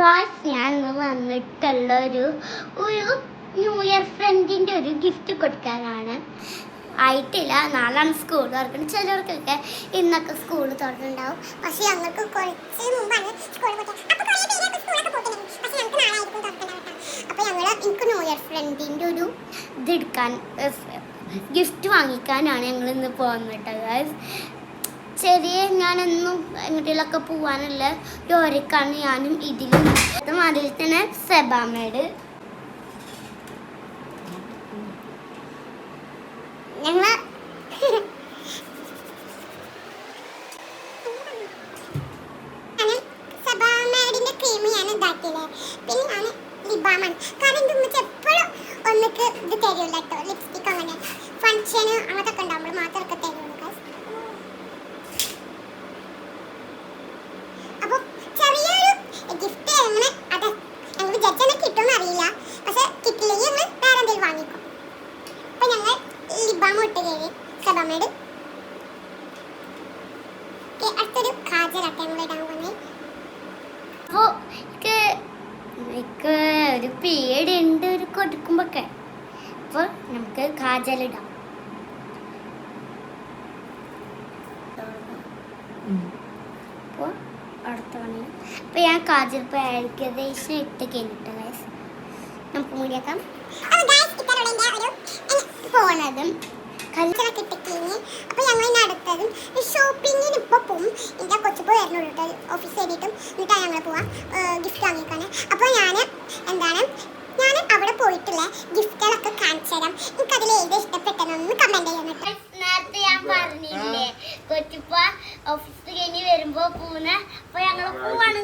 Guys ഞാൻ വന്നിട്ടുള്ള ഒരു ഒരു ന്യൂ ഇയർ ഫ്രണ്ടിന്റെ ഒരു ഗിഫ്റ്റ് കൊടുക്കാനാണ്. ആയിട്ടില്ല നാളാണ് സ്കൂൾ തുറക്കുന്നത്. ചിലർക്കൊക്കെ ഇന്നൊക്കെ സ്കൂൾ തുറക്കുന്നുണ്ടാവും പക്ഷേ ഞങ്ങൾക്ക് കുറച്ച് മുമ്പാണ് സ്കൂൾ അപ്പോൾ ഞങ്ങൾ എനിക്ക് ന്യൂ ഇയർ ഫ്രണ്ടിന്റെ ഒരു ഇത് എടുക്കാൻ ഗിഫ്റ്റ് വാങ്ങിക്കാനാണ് ഞങ്ങൾ ഇന്ന് പോകുന്നത് ഗായ്സ് ചെറിയ ഞാനെന്നും എങ്ങോട്ടേലൊക്കെ പോവാനുള്ള ലോറിക്കാണ് ഞാനും ഇതിലും. അതിൽ തന്നെ സെബാമേട് ഞങ്ങൾ ഞാൻ പിന്നെ ഞാൻ കാരണം എപ്പോഴും ഇത് ലിപ്സ്റ്റിക് അങ്ങനെ അങ്ങനത്തെ ഉണ്ടാകുമ്പോൾ മാത്രമൊക്കെ തരുള്ളൂ കയറി. സബാമേട് അടുത്തൊരു കാജലാട്ടെ ഞങ്ങൾ ഇടാൻ പോകുന്നത് അപ്പോൾ എനിക്ക് എനിക്ക് ഒരു പേടിയുണ്ട് ഒരു കൊടുക്കുമ്പോഴൊക്കെ അപ്പോൾ നമുക്ക് കാജലിടാം അപ്പോൾ അടുത്ത പണി അപ്പോൾ ഞാൻ കാജൽ ഇപ്പോൾ ഏകദേശം ഇട്ട് കഴിഞ്ഞിട്ട് നമുക്ക് മൂടിയേക്കാം പോണതും കല്ലൊക്കെ ഇട്ട് കഴിഞ്ഞ് അപ്പോൾ ഞങ്ങൾ ഇനി അടുത്തതും ഷോപ്പിങ്ങിന് ഇപ്പോൾ പോവും എന്റെ കൊച്ചിപ്പോൾ വരുന്നുള്ളൂ കേട്ടോ ഓഫീസ് കഴിഞ്ഞിട്ടും എന്നിട്ടാണ് ഞങ്ങൾ പോവാം ഗിഫ്റ്റ് വാങ്ങിക്കാൻ അപ്പോൾ ഞാൻ എന്താണ് ഞാൻ അവിടെ പോയിട്ടുള്ള ഗിഫ്റ്റുകളൊക്കെ കാണിച്ചു തരാം എനിക്ക് അതിൽ ഏത് ഇഷ്ടപ്പെട്ടതെന്ന് കമന്റ് ചെയ്യണം നേരത്തെ ഞാൻ പറഞ്ഞില്ലേ കൊച്ചുപ്പ ഓഫീസ് കഴിഞ്ഞ് വരുമ്പോ പൂന അപ്പൊ ഞങ്ങൾ പോവാണ്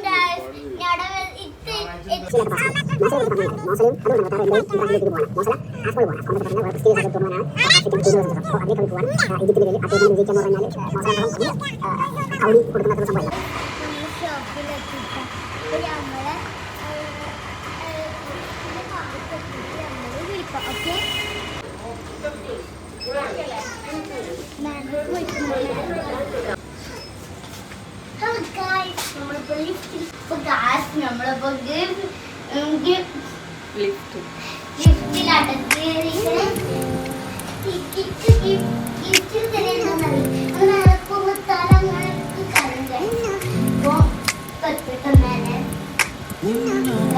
ഗായ്സ് ഞങ്ങളുടെ ഓക്കെ Hello guys, നമ്മളിപ്പോ ലിഫ്റ്റിൽ ഇപ്പൊ ഗാസ് നമ്മളിപ്പോ ലിഫ്റ്റിൽ അടക്കേറിയിട്ട് ticket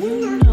Mm-hmm.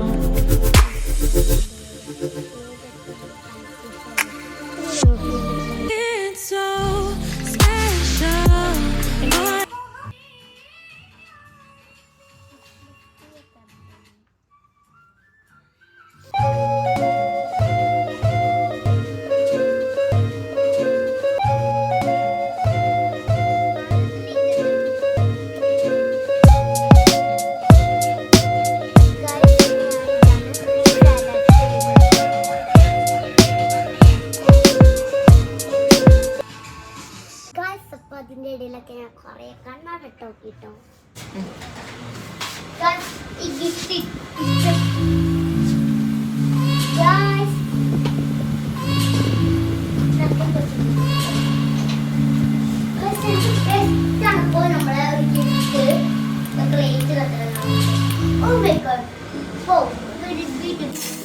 അതിന്റെ ഇടയിലൊക്കെ ഞാൻ കൊറേ കണ്ണാടിട്ട് നോക്കിട്ടോ. നമ്മളെ ഒരു ഗിഫ്റ്റ് ലേറ്റ് കത്തിരണം oh my god oh beautiful